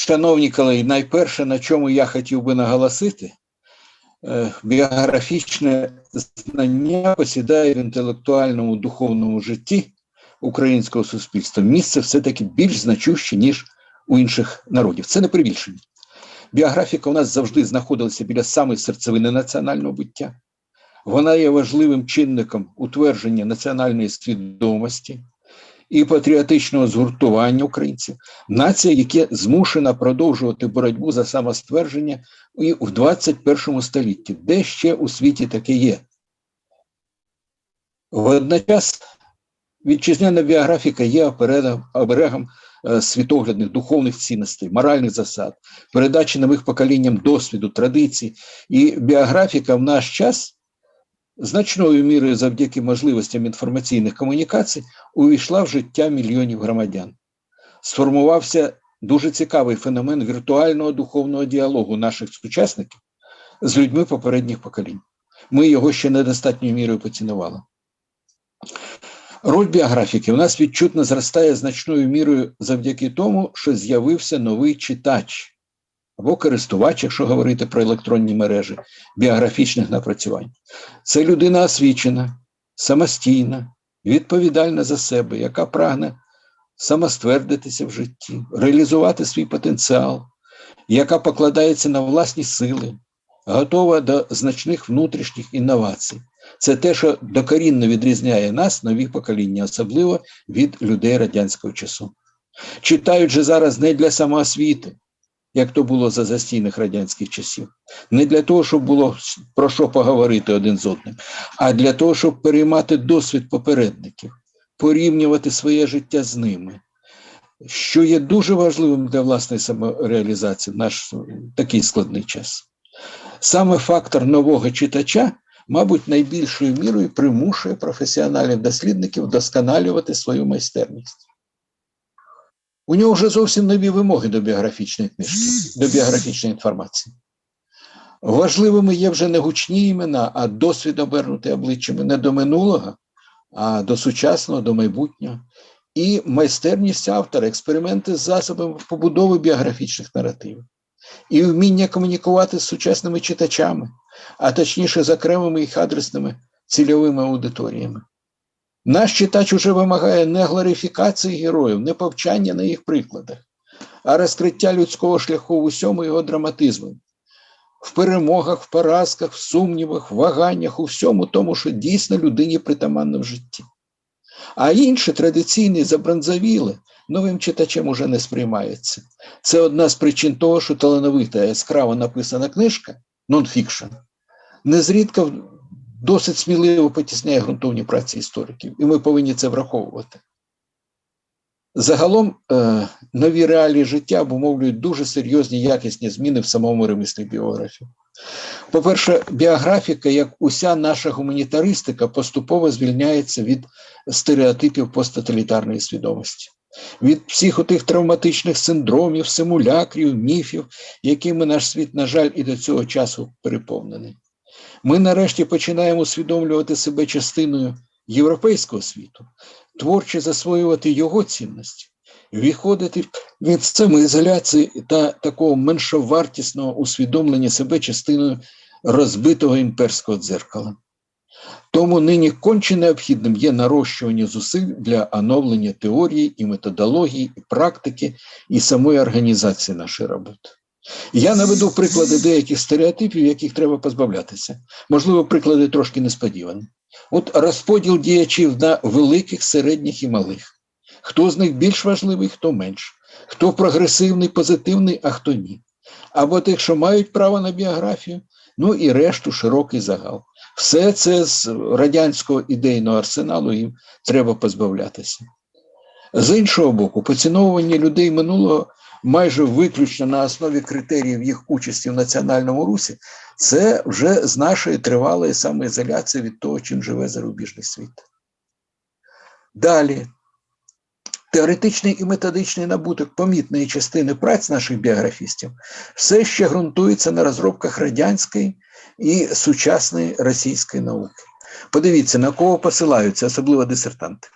Шановні колеги, найперше, на чому я хотів би наголосити, е, біографічне знання посідає в інтелектуальному духовному житті українського суспільства місце все-таки більш значуще, ніж у інших народів. Це не перебільшення. Біографіка у нас завжди знаходилася біля самої серцевини національного буття. Вона є важливим чинником утвердження національної свідомості і патріотичного згуртування українців, нація, яка змушена продовжувати боротьбу за самоствердження і в 21 столітті, де ще у світі таке є. Водночас вітчизняна біографіка є оберегом е, світоглядних духовних цінностей, моральних засад, передачі нових поколінням досвіду, традицій. І біографіка в наш час значною мірою завдяки можливостям інформаційних комунікацій увійшла в життя мільйонів громадян. Сформувався дуже цікавий феномен віртуального духовного діалогу наших сучасників з людьми попередніх поколінь. Ми його ще недостатньою мірою поцінували. Роль біографіки у нас відчутно зростає значною мірою завдяки тому, що з'явився новий читач або користувач, якщо говорити про електронні мережі біографічних напрацювань. Це людина освічена, самостійна, відповідальна за себе, яка прагне самоствердитися в житті, реалізувати свій потенціал, яка покладається на власні сили, готова до значних внутрішніх інновацій. Це те, що докорінно відрізняє нас, нові покоління, особливо від людей радянського часу. Читають же зараз не для самоосвіти, як то було за застійних радянських часів, не для того, щоб було про що поговорити один з одним, а для того, щоб переймати досвід попередників, порівнювати своє життя з ними, що є дуже важливим для власної самореалізації в наш такий складний час. Саме фактор нового читача, мабуть, найбільшою мірою примушує професіоналів дослідників вдосконалювати свою майстерність. У нього вже зовсім нові вимоги до біографічної книжки, до біографічної інформації. Важливими є вже не гучні імена, а досвід обернути обличчями не до минулого, а до сучасного, до майбутнього. І майстерність автора, експерименти з засобами побудови біографічних наративів, і вміння комунікувати з сучасними читачами, а точніше, з окремими їх адресними цільовими аудиторіями. Наш читач уже вимагає не глорифікації героїв, не повчання на їх прикладах, а розкриття людського шляху в усьому його драматизму, в перемогах, в поразках, в сумнівах, в ваганнях, у всьому тому, що дійсно людині притаманно в житті. А інше традиційне забронзавіле новим читачем уже не сприймається. Це одна з причин того, що талановита яскраво написана книжка нонфікшн, незрідка досить сміливо потісняє ґрунтовні праці істориків, і ми повинні це враховувати. Загалом е, нові реалії життя обумовлюють дуже серйозні якісні зміни в самому ремеслі біографії. По-перше, біографіка, як уся наша гуманітаристика, поступово звільняється від стереотипів посттоталітарної свідомості, від всіх отих травматичних синдромів, симулякрів, міфів, якими наш світ, на жаль, і до цього часу переповнений. Ми нарешті починаємо усвідомлювати себе частиною європейського світу, творче засвоювати його цінності, відходити від самоізоляції та такого меншовартісного усвідомлення себе частиною розбитого імперського дзеркала. Тому нині конче необхідним є нарощування зусиль для оновлення теорії і методології, і практики, і самої організації нашої роботи. Я наведу приклади деяких стереотипів, яких треба позбавлятися. Можливо, приклади трошки несподівані. От розподіл діячів на великих, середніх і малих. Хто з них більш важливий, хто менш, хто прогресивний, позитивний, а хто ні. Або тих, що мають право на біографію, ну і решту широкий загал. Все це з радянського ідейного арсеналу їм треба позбавлятися. З іншого боку, поціновування людей минулого майже виключно на основі критеріїв їх участі в національному русі, це вже з нашої тривалої самоізоляції від того, чим живе зарубіжний світ. Далі. Теоретичний і методичний набуток помітної частини праць наших біографістів все ще ґрунтується на розробках радянської і сучасної російської науки. Подивіться, на кого посилаються, особливо дисертанти.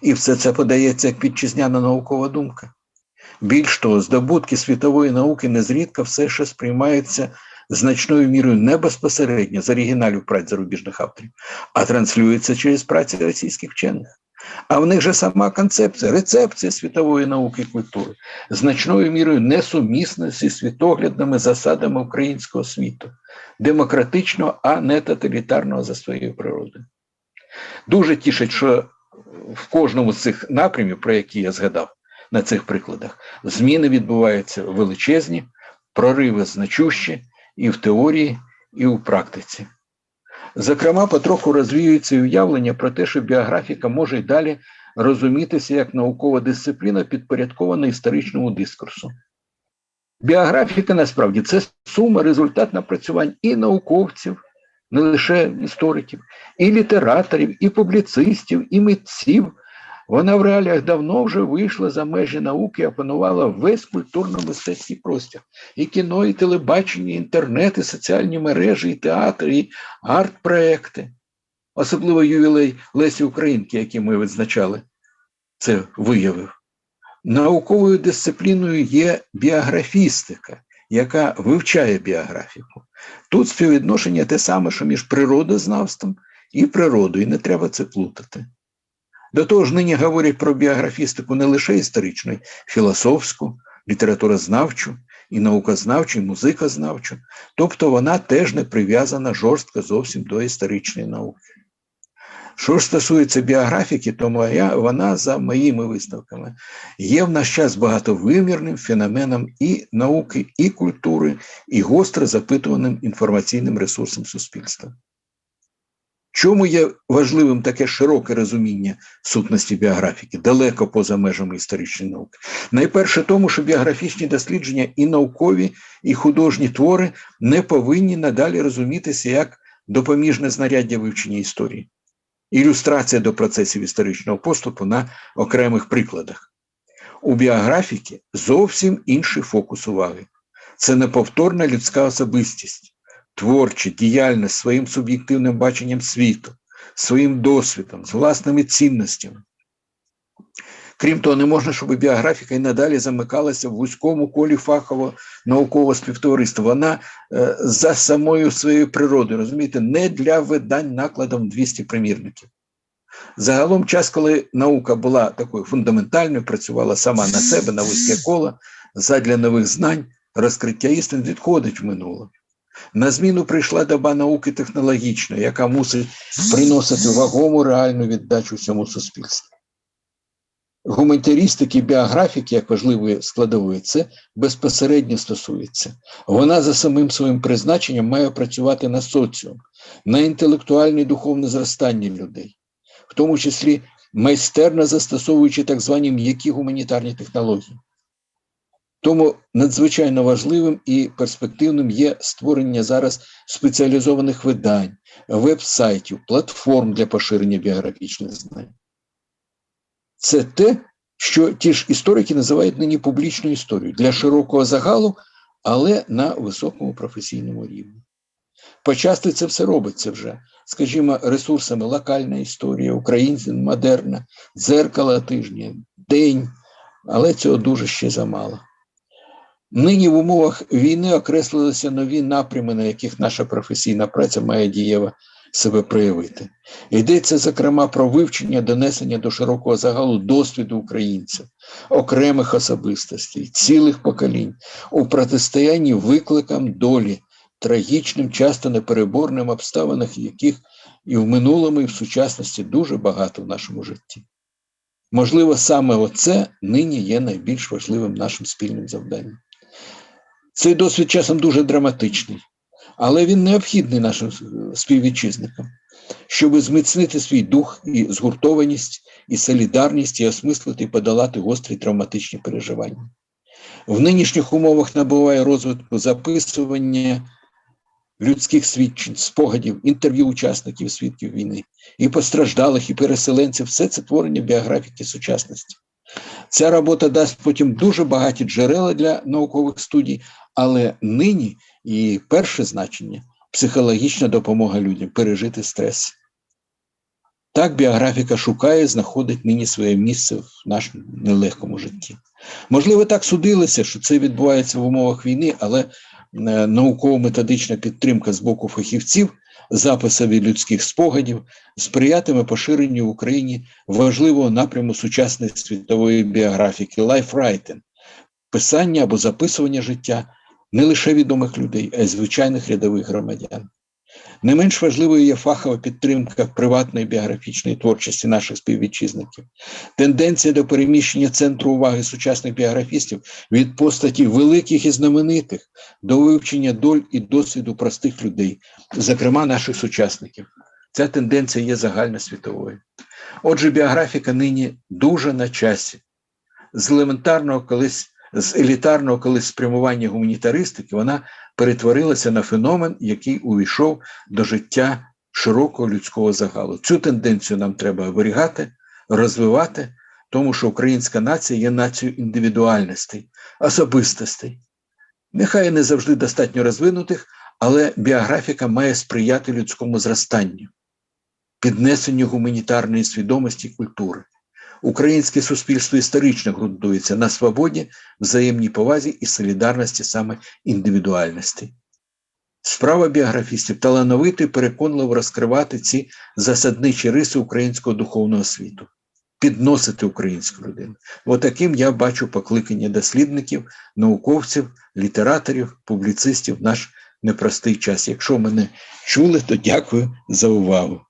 І все це подається як вітчизняна наукова думка. Більш того, здобутки світової науки незрідка все ще сприймаються значною мірою не безпосередньо з оригіналів праць зарубіжних авторів, а транслюються через праці російських вчених. А в них же сама концепція, рецепція світової науки і культури значною мірою несумісна зі світоглядними засадами українського світу, демократичного, а не тоталітарного за своєю природою. Дуже тішить, що в кожному з цих напрямів, про які я згадав на цих прикладах, зміни відбуваються величезні, прориви значущі і в теорії, і у практиці. Зокрема, потроху розвіюється уявлення про те, що біографіка може й далі розумітися як наукова дисципліна, підпорядкована історичному дискурсу. Біографіка насправді це сума результат напрацювань і науковців, не лише істориків, і літераторів, і публіцистів, і митців. Вона в реаліях давно вже вийшла за межі науки, і опанувала весь культурно-мистецький простір. І кіно, і телебачення, і інтернет, і соціальні мережі, і театр, і арт-проекти. Особливо ювілей Лесі Українки, який ми відзначали, це виявив. Науковою дисципліною є біографістика, яка вивчає біографіку. Тут співвідношення те саме, що між природознавством і природою, і не треба це плутати. До того ж, нині говорять про біографістику не лише історичну, й філософську, літературознавчу, і наукознавчу, і музикознавчу, тобто вона теж не прив'язана жорстко зовсім до історичної науки. Що ж стосується біографіки, то моя, вона, за моїми висновками, є в наш час багатовимірним феноменом і науки, і культури, і гостро запитуваним інформаційним ресурсом суспільства. Чому є важливим таке широке розуміння сутності біографіки, далеко поза межами історичної науки? Найперше тому, що біографічні дослідження і наукові, і художні твори не повинні надалі розумітися як допоміжне знаряддя вивчення історії, ілюстрація до процесів історичного поступу на окремих прикладах. У біографіки зовсім інший фокус уваги. Це неповторна людська особистість творча діяльність своїм суб'єктивним баченням світу, своїм досвідом, з власними цінностями. Крім того, не можна, щоб біографіка і надалі замикалася в вузькому колі фахового наукового співтовариства. Вона е, за самою своєю природою, розумієте, не для видань накладом 200 примірників. Загалом, час, коли наука була такою фундаментальною, працювала сама на себе, на вузьке коло, задля нових знань, розкриття істин відходить в минуле. На зміну прийшла доба науки технологічної, яка мусить приносити вагому реальну віддачу всьому суспільству. Гуманітарістики, біографіки, як важливої складової, це безпосередньо стосується. Вона за самим своїм призначенням має працювати на соціум, на інтелектуальне і духовне зростання людей, в тому числі майстерно застосовуючи так звані м'які гуманітарні технології. Тому надзвичайно важливим і перспективним є створення зараз спеціалізованих видань, веб-сайтів, платформ для поширення біографічних знань. Це те, що ті ж історики називають нині публічною історією для широкого загалу, але на високому професійному рівні. Почасти це все робиться вже, скажімо, ресурсами локальна історія, українська модерна, дзеркало тижня, день, але цього дуже ще замало. Нині в умовах війни окреслилися нові напрями, на яких наша професійна праця має дієво себе проявити. Йдеться, зокрема, про вивчення донесення до широкого загалу досвіду українців, окремих особистостей, цілих поколінь у протистоянні викликам долі, трагічним, часто непереборним обставинах, яких і в минулому, і в сучасності дуже багато в нашому житті. Можливо, саме оце нині є найбільш важливим нашим спільним завданням. Цей досвід часом дуже драматичний, але він необхідний нашим співвітчизникам, щоб зміцнити свій дух і згуртованість, і солідарність, і осмислити і подолати гострі травматичні переживання. В нинішніх умовах набуває розвитку записування людських свідчень, спогадів, інтерв'ю учасників свідків війни, і постраждалих, і переселенців все це творення біографіки сучасності. Ця робота дасть потім дуже багаті джерела для наукових студій, але нині і перше значення психологічна допомога людям пережити стрес. Так біографіка шукає, знаходить нині своє місце в нашому нелегкому житті. Можливо, так судилося, що це відбувається в умовах війни, але е, науково-методична підтримка з боку фахівців, записові людських спогадів сприятиме поширенню в Україні важливого напряму сучасної світової біографіки лайфрайтинг, писання або записування життя не лише відомих людей, а й звичайних рядових громадян. Не менш важливою є фахова підтримка приватної біографічної творчості наших співвітчизників. Тенденція до переміщення центру уваги сучасних біографістів від постаті великих і знаменитих до вивчення доль і досвіду простих людей, зокрема наших сучасників. Ця тенденція є загальносвітовою. Отже, біографіка нині дуже на часі. З елементарного колись, з елітарного колись спрямування гуманітаристики вона перетворилася на феномен, який увійшов до життя широкого людського загалу. Цю тенденцію нам треба оберігати, розвивати, тому що українська нація є нацією індивідуальностей, особистостей. Нехай не завжди достатньо розвинутих, але біографіка має сприяти людському зростанню, піднесенню гуманітарної свідомості і культури. Українське суспільство історично ґрунтується на свободі, взаємній повазі і солідарності саме індивідуальності. Справа біографістів талановито і переконливо розкривати ці засадничі риси українського духовного світу, підносити українську людину. Отаким я бачу покликання дослідників, науковців, літераторів, публіцистів в наш непростий час. Якщо мене чули, то дякую за увагу.